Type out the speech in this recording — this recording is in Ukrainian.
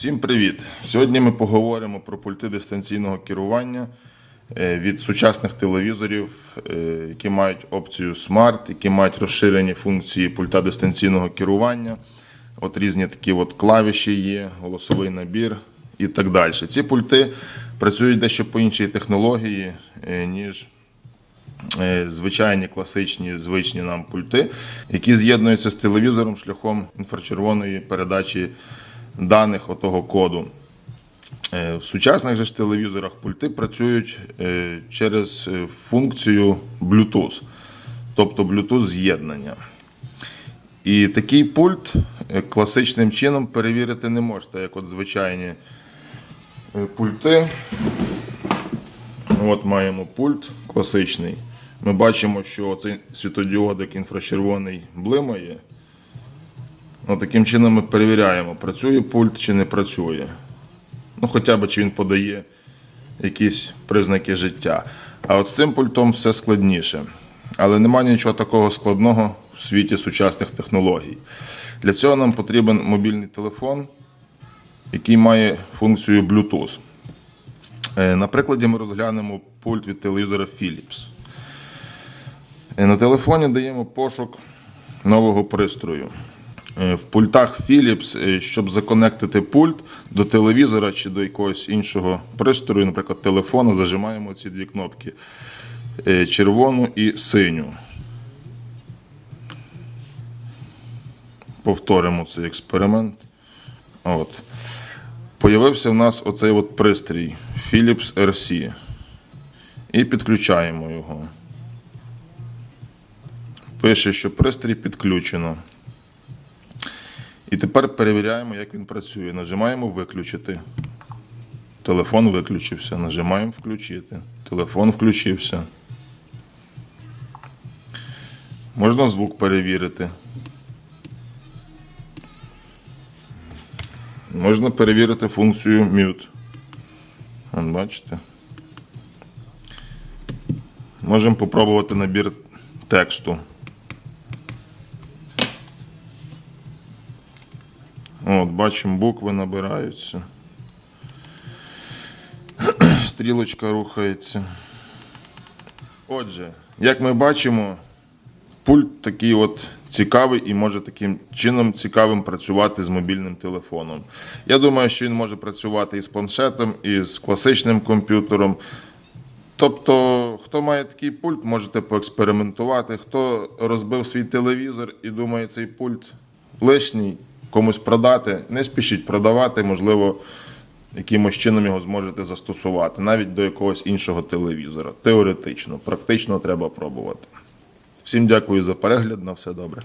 Всім привіт! Сьогодні ми поговоримо про пульти дистанційного керування е, від сучасних телевізорів, е, які мають опцію Smart, які мають розширені функції пульта дистанційного керування. От різні такі от клавіші є, голосовий набір і так далі. Ці пульти працюють дещо по іншій технології, е, ніж звичайні класичні звичні нам пульти, які з'єднуються з телевізором шляхом інфрачервоної передачі даних отого коду. Е, В сучасних же ж телевізорах пульти працюють е, через е, функцію Bluetooth, тобто Bluetooth з'єднання. І такий пульт класичним чином перевірити не можете, як от звичайні пульти. От маємо пульт класичний. Ми бачимо, що цей світодіодик інфрачервоний блимає. Ну, таким чином ми перевіряємо, працює пульт чи не працює. Ну, хоча б чи він подає якісь признаки життя. А от з цим пультом все складніше. Але немає нічого такого складного в світі сучасних технологій. Для цього нам потрібен мобільний телефон, який має функцію Bluetooth. Е, На прикладі ми розглянемо пульт від телевізора Philips. Е, На телефоні даємо пошук нового пристрою. Е, В пультах Philips, е, щоб законектити пульт до телевізора чи до якогось іншого пристрою, наприклад, телефону, зажимаємо ці дві кнопки: е, червону і синю. Повторимо цей експеримент. От. Появився в нас оцей от пристрій Philips RC. І підключаємо його. Пише, що пристрій підключено. І тепер перевіряємо, як він працює. Нажимаємо виключити. Телефон виключився. Нажимаємо включити. Телефон включився. Можна звук перевірити. Можна перевірити функцію mute. Бачите. Можемо попробувати набір тексту. От, бачимо, букви набираються. Стрілочка рухається. Отже, як ми бачимо, пульт такий от цікавий і може таким чином цікавим працювати з мобільним телефоном. Я думаю, що він може працювати і з планшетом, і з класичним комп'ютером. Тобто, хто має такий пульт, можете поекспериментувати. Хто розбив свій телевізор і думає, цей пульт лишній, комусь продати, не спішіть продавати, можливо, якимось чином його зможете застосувати, навіть до якогось іншого телевізора. Теоретично, практично треба пробувати. Всім дякую за перегляд, на все добре.